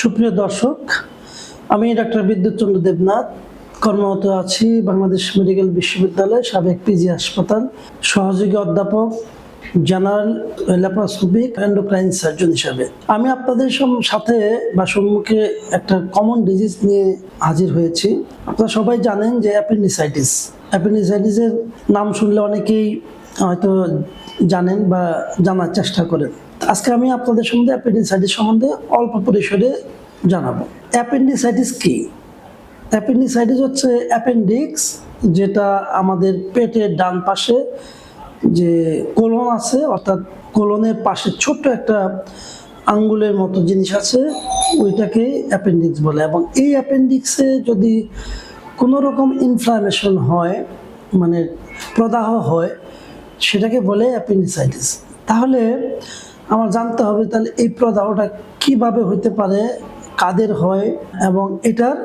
সুপ্রিয় দর্শক, আমি ডাক্তার বিদ্যুৎ চন্দ্র দেবনাথ। কর্মরত আছি বাংলাদেশ মেডিকেল বিশ্ববিদ্যালয় সাবেক পিজি হাসপাতাল, সহযোগী অধ্যাপক, জেনারেল ল্যাপারোস্কোপিক এন্ডোক্রাইন সার্জন হিসাবে। আমি আপনাদের সাথে বা সম্মুখে একটা কমন ডিজিজ নিয়ে হাজির হয়েছি। আপনারা সবাই জানেন যে অ্যাপেন্ডিসাইটিস অ্যাপেন্ডিসাইটিসের নাম শুনলে অনেকেই হয়তো জানেন বা জানার চেষ্টা করেন। আজকে আমি আপনাদের সম্বন্ধে অ্যাপেন্ডিসাইটিস সম্বন্ধে অল্প পরিসরে জানাব। অ্যাপেন্ডিসাইটিস কি? অ্যাপেন্ডিসাইটিস হচ্ছে অ্যাপেন্ডিক্স, যেটা আমাদের পেটের ডান পাশে যে কোলন আছে, অর্থাৎ কোলনের পাশে ছোট্ট একটা আঙ্গুলের মতো জিনিস আছে, ওইটাকে অ্যাপেন্ডিক্স বলে। এবং এই অ্যাপেন্ডিক্সে যদি কোনো রকম ইনফ্লামেশন হয় মানে প্রদাহ হয়, সেটাকে বলে অ্যাপেন্ডিসাইটিস। তাহলে আমার জানতে হবে তাহলে এই প্রদাহটা কীভাবে হতে পারে, কাদের হয় এবং এটার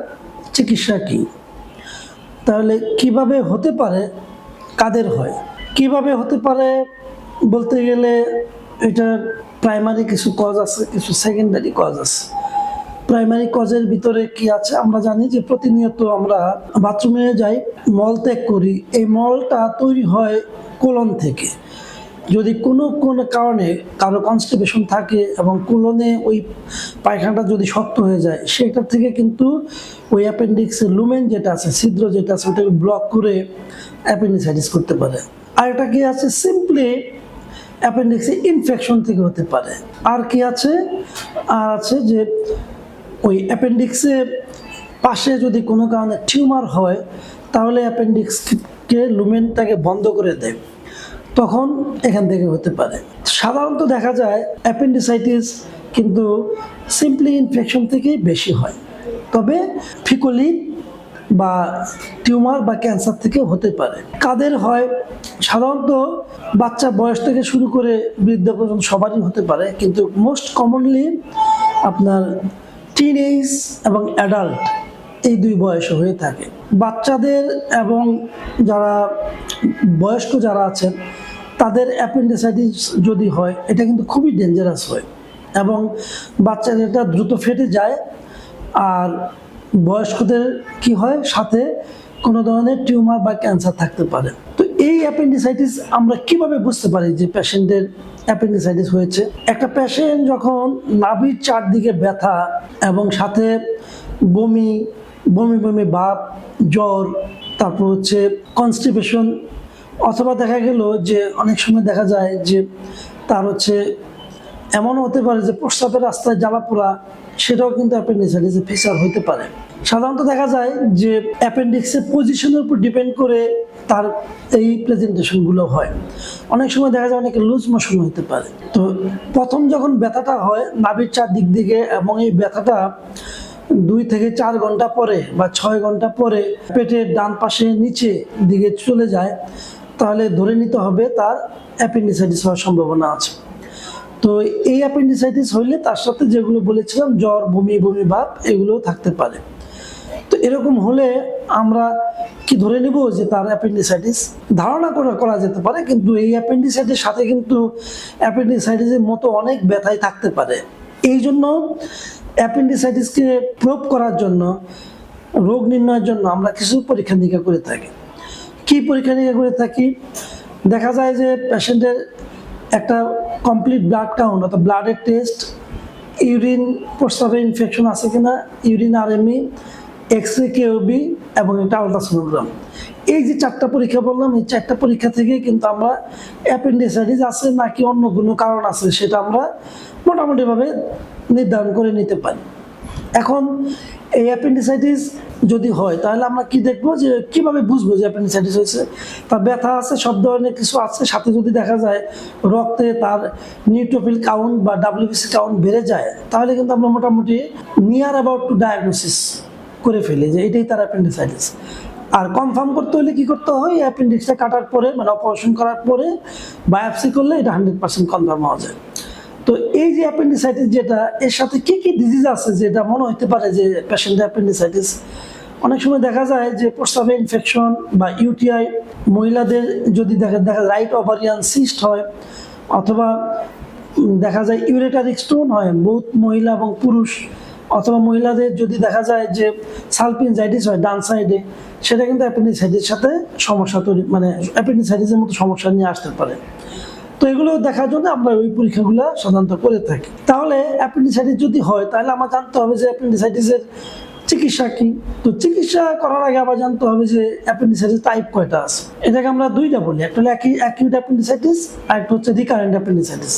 চিকিৎসা কী? তাহলে কীভাবে হতে পারে, কাদের হয়? কীভাবে হতে পারে বলতে গেলে এটার প্রাইমারি কিছু কজ আছে, কিছু সেকেন্ডারি কজ আছে। প্রাইমারি কজের ভিতরে কি আছে? আমরা জানি যে প্রতিনিয়ত আমরা বাথরুমে যাই মল ত্যাগ করি। এই মলটা তৈরি হয় কোলন থেকে। যদি কোনো কোনো কারণে কারও কনস্টিপেশন থাকে এবং কোলনে ওই পায়খানাটা যদি শক্ত হয়ে যায় সেটা থেকে কিন্তু ওই অ্যাপেন্ডিক্সের লুমেন যেটা আছে, ছিদ্র যেটা আছে, ওটাকে ব্লক করে অ্যাপেন্ডিসাইটিস করতে পারে। আর এটা কি আছে? সিম্পলি অ্যাপেন্ডিক্সে ইনফেকশন থেকে হতে পারে। আর কি আছে? আর আছে যে ওই অ্যাপেন্ডিক্সের পাশে যদি কোনো কারণে টিউমার হয়, তাহলে অ্যাপেন্ডিক্সকে লুমেনটাকে বন্ধ করে দেয়। তখন এখান থেকে হতে পারে। সাধারণত দেখা যায় অ্যাপেন্ডিসাইটিস কিন্তু সিম্পলি ইনফেকশন থেকেই বেশি হয়। তবে ফিকলি বা টিউমার বা ক্যান্সার থেকে হতে পারে। কাদের হয়? সাধারণত বাচ্চা বয়স থেকে শুরু করে বৃদ্ধ পর্যন্ত সবারই হতে পারে। কিন্তু মোস্ট কমনলি আপনার টিন এজ এবং অ্যাডাল্ট এই দুই বয়সে হয়ে থাকে। বাচ্চাদের এবং যারা বয়স্ক যারা আছেন তাদের অ্যাপেন্ডিসাইটিস যদি হয়, এটা কিন্তু খুবই ডেঞ্জারাস হয়। এবং বাচ্চাদের এটা দ্রুত ফেটে যায় আর বয়স্কদের কি হয়, সাথে কোনো ধরনের টিউমার বা ক্যান্সার থাকতে পারে। তো এই অ্যাপেন্ডিসাইটিস আমরা কীভাবে বুঝতে পারি যে পেশেন্টের অ্যাপেন্ডিসাইটিস হয়েছে? একটা পেশেন্ট যখন নাভির চারদিকে ব্যথা এবং সাথে বমি বমি বমি ভাব জ্বর, তারপর হচ্ছে কনস্টিপেশন অথবা দেখা গেল যে অনেক সময় দেখা যায় যে তার হচ্ছে এমনও হতে পারে যে প্রস্রাবের রাস্তায় জ্বালা পোড়া, সেটাও কিন্তু অ্যাপেন্ডিসাইটিসের ফিচার হতে পারে। সাধারণত দেখা যায় যে অ্যাপেন্ডিক্সের পজিশনের উপর ডিপেন্ড করে তার এই প্রেজেন্টেশনগুলো হয়। অনেক সময় দেখা যায় অনেকে লুজ মোশন হতে পারে। তো প্রথম যখন ব্যথাটা হয়, নাভির চারদিক দিকে এবং এই ব্যথাটা দুই থেকে চার ঘণ্টা পরে বা ছয় ঘণ্টা পরে পেটের ডান পাশে নিচে দিকে চলে যায় তাহলে ধরে নিতে হবে তার অ্যাপেন্ডিসাইটিস হওয়ার সম্ভাবনা আছে। তো এই অ্যাপেন্ডিসাইটিস হইলে তার সাথে যেগুলো বলেছিলাম, জ্বর, বমি বমি ভাব এগুলোও থাকতে পারে। তো এরকম হলে আমরা কি ধরে নেব যে তার অ্যাপেন্ডিসাইটিস? ধারণা করে করা যেতে পারে, কিন্তু এই অ্যাপেন্ডিসাইটিস সাথে কিন্তু অ্যাপেন্ডিসাইটিসের মতো অনেক ব্যথাই থাকতে পারে। এই জন্য অ্যাপেন্ডিসাইটিসকে প্রোভ করার জন্য, রোগ নির্ণয়ের জন্য আমরা কিছু পরীক্ষা নিরীক্ষা করে থাকি। কি পরীক্ষা নিরীক্ষা করে থাকি? দেখা যায় যে পেশেন্টের একটা কমপ্লিট ব্লাড কাউন্ট অর্থাৎ ব্লাডের টেস্ট ইউরিন প্রস্রাবে ইনফেকশন আছে কিনা ইউরিন আরএমই এক্স রে কেওবি এবং একটা আলট্রাসোনোগ্রাম এই যে চারটা পরীক্ষা বললাম, এই চারটা পরীক্ষা থেকে কিন্তু আমরা অ্যাপেন্ডিসাইটিস আছে নাকি অন্য কোনো কারণ আছে, সেটা আমরা মোটামুটিভাবে নির্ধারণ করে নিতে পারি। এখন এই অ্যাপেন্ডিসাইটিস যদি হয়, তাহলে আমরা কি দেখব? যে কীভাবে বুঝব যে অ্যাপেন্ডিসাইটিস হয়েছে? তার ব্যথা আছে, সব ধরনের কিছু আছে। সাথে যদি দেখা যায় রক্তে তার নিউট্রোফিল কাউন্ট বা ডাব্লিউবিসি কাউন্ট বেড়ে যায়, তাহলে কিন্তু আমরা মোটামুটি নিয়ার অ্যাবাউট টু ডায়াগনোসিস করে ফেলি যে এটাই তার অ্যাপেন্ডিসাইটিস। আর কনফার্ম করতে হলে কি করতে হয়? অ্যাপেন্ডিক্সটা কাটার পরে মানে অপারেশন করার পরে বায়োপসি করলে এটা হান্ড্রেড পার্সেন্ট কনফার্ম হওয়া যায়। তো এই যে অ্যাপেন্ডিসাইটিস যেটা, এর সাথে কি কি ডিজিজ আছে যেটা মনে হতে পারে যে পেশেন্টের অ্যাপেন্ডিসাইটিস অনেক সময় দেখা যায় যে প্রস্রাবে ইনফেকশন বা ইউটিআই মহিলাদের যদি দেখা দেখা রাইট ওভারিয়ান সিস্ট হয়, অথবা দেখা যায় ইউরেটারিক স্টোন হয় বহুত মহিলা এবং পুরুষ, অথবা মহিলাদের যদি দেখা যায় যে সালপিনজাইটিস হয় ডান সাইডে সেটা কিন্তু অ্যাপেন্ডিসাইটিসের সাথে সমস্যা তৈরি মানে অ্যাপেন্ডিসাইটিসের মতো সমস্যা নিয়ে আসতে পারে। তো এগুলো দেখার জন্য আমরা ওই পরীক্ষাগুলো সাধারণত করে থাকি। তাহলে অ্যাপেন্ডিসাইটিস যদি হয়, তাহলে আমার জানতে হবে যে অ্যাপেন্ডিসাইটিসের চিকিৎসা কি? তো চিকিৎসা করার আগে আবার জানতে হবে যে অ্যাপেন্ডিসাইটিস টাইপ কয়টা আছে। এটাকে আমরা দুইটা বলি, একটা হলো অ্যাকিউট অ্যাপেন্ডিসাইটিস আর একটা হচ্ছে রিকারেন্ট অ্যাপেন্ডিসাইটিস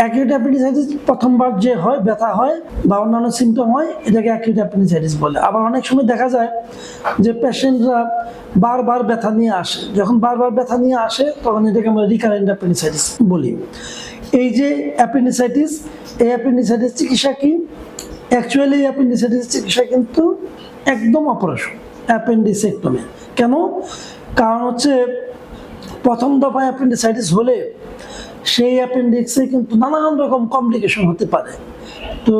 অ্যাকিউট অ্যাপেন্ডিসাইটিস প্রথমবার যে হয়, ব্যথা হয় বা অন্যান্য সিমটম হয়, এটাকে অ্যাকিউট অ্যাপেন্ডিসাইটিস বলে। আবার অনেক সময় দেখা যায় যে পেশেন্টরা বারবার ব্যথা নিয়ে আসে। যখন বারবার ব্যথা নিয়ে আসে, তখন এটাকে আমরা রিকারেন্ট অ্যাপেন্ডিসাইটিস বলি। এই যে অ্যাপেন্ডিসাইটিস এই অ্যাপেন্ডিসাইটিস চিকিৎসা কি? অ্যাকচুয়ালি অ্যাপেন্ডিসাইটিস চিকিৎসা কিন্তু একদম অপারেশন অ্যাপেন্ডিসেক্টমি কেন? কারণ হচ্ছে প্রথম দফায় অ্যাপেন্ডিসাইটিস হলে সেই অ্যাপেন্ডিক্সে কিন্তু নানান রকম কমপ্লিকেশন হতে পারে। তো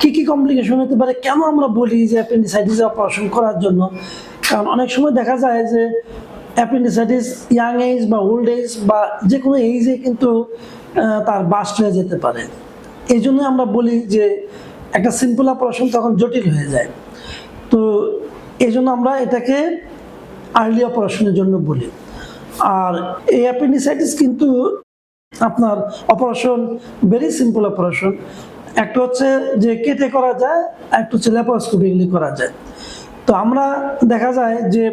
কি কি কমপ্লিকেশন হতে পারে কেন আমরা বলি যে অ্যাপেন্ডিসাইটিস অপারেশন করার জন্য? কারণ অনেক সময় দেখা যায় যে অ্যাপেন্ডিসাইটিস ইয়াং এজ বা ওল্ড এজ বা যে কোনো এইজে কিন্তু তার বাস্ট হয়ে যেতে পারে। এই জন্য আমরা বলি যে একটা সিম্পল অপারেশন তখন জটিল হয়ে যায়। তো এই জন্য আমরা এটাকে আর্লি অপারেশনের জন্য বলি। আর এই অ্যাপেন্ডিসাইটিস কিন্তু আপনার অপারেশন ভেরি সিম্পল অপারেশন একটা হচ্ছে যে কেটে করা যায় একটা হচ্ছে ল্যাপারোস্কোপিকলি করা যায়। তো আমরা দেখা যায় যে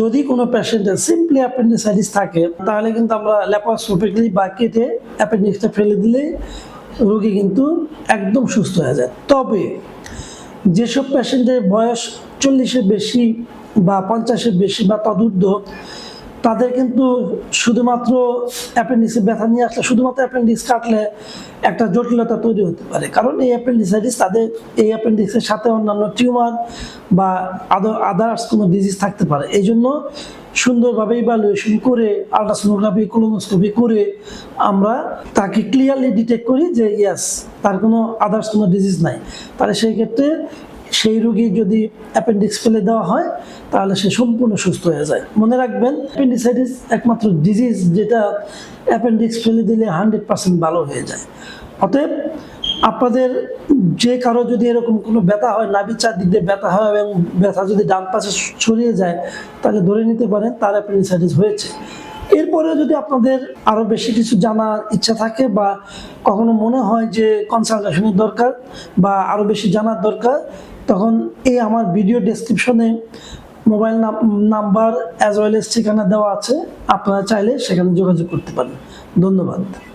যদি কোনো পেশেন্টের সিম্পলি অ্যাপেন্ডিসাইটিস থাকে, তাহলে কিন্তু আমরা ল্যাপারোস্কোপিকলি বা কেটে অ্যাপেন্ডিক্সটা ফেলে দিলেই রোগী কিন্তু একদম সুস্থ হয়ে যায়। তবে যেসব পেশেন্টের বয়স চল্লিশের বেশি বা পঞ্চাশের বেশি বা তদূর্ধ্ব, তাদের কিন্তু শুধুমাত্র অ্যাপেন্ডিক্সে ব্যথা নিয়ে আসলে, শুধুমাত্র অ্যাপেন্ডিক্স কাটলে একটা জটিলতা তৈরি হতে পারে। কারণ এই অ্যাপেন্ডিসাইটিস তাদের, এই অ্যাপেন্ডিক্সের সাথে অন্যান্য টিউমার বা আদার, আদার্স কোনো ডিজিজ থাকতে পারে। এই জন্য সুন্দরভাবে ইভ্যালুয়েশন করে আল্ট্রাসোনোগ্রাফি কোলোনোস্কোপি করে আমরা তাকে ক্লিয়ারলি ডিটেক্ট করি যে ইয়াস তার কোনো আদার্স কোনো ডিজিজ নাই। তাহলে সেই ক্ষেত্রে সেই রোগী যদি অ্যাপেন্ডিক্স ফেলে দেওয়া হয়, তাহলে সে সম্পূর্ণ সুস্থ হয়ে যায়। মনে রাখবেন অ্যাপেন্ডিসাইটিস একমাত্র ডিজিজ যেটা অ্যাপেন্ডিক্স ফেলে দিলে হান্ড্রেড পার্সেন্ট ভালো হয়ে যায়। অতএব আপনাদের যে কারও যদি এরকম কোনো ব্যথা হয় নাভি চারদিক দিয়ে ব্যথা হয় এবং ব্যথা যদি ডান পাশে ছড়িয়ে যায় তাহলে ধরে নিতে পারেন, তার অ্যাপেন্ডিসাইটিস হয়েছে। এরপরে যদি আপনাদের আরও বেশি কিছু জানার ইচ্ছা থাকে বা কখনো মনে হয় যে কনসালটেশনের দরকার বা আরও বেশি জানার দরকার, তখন এই আমার ভিডিও ডেসক্রিপশনে mobile number as well as ঠিকানা দেওয়া আছে। আপনারা চাইলে সেখানে যোগাযোগ করতে পারেন। ধন্যবাদ।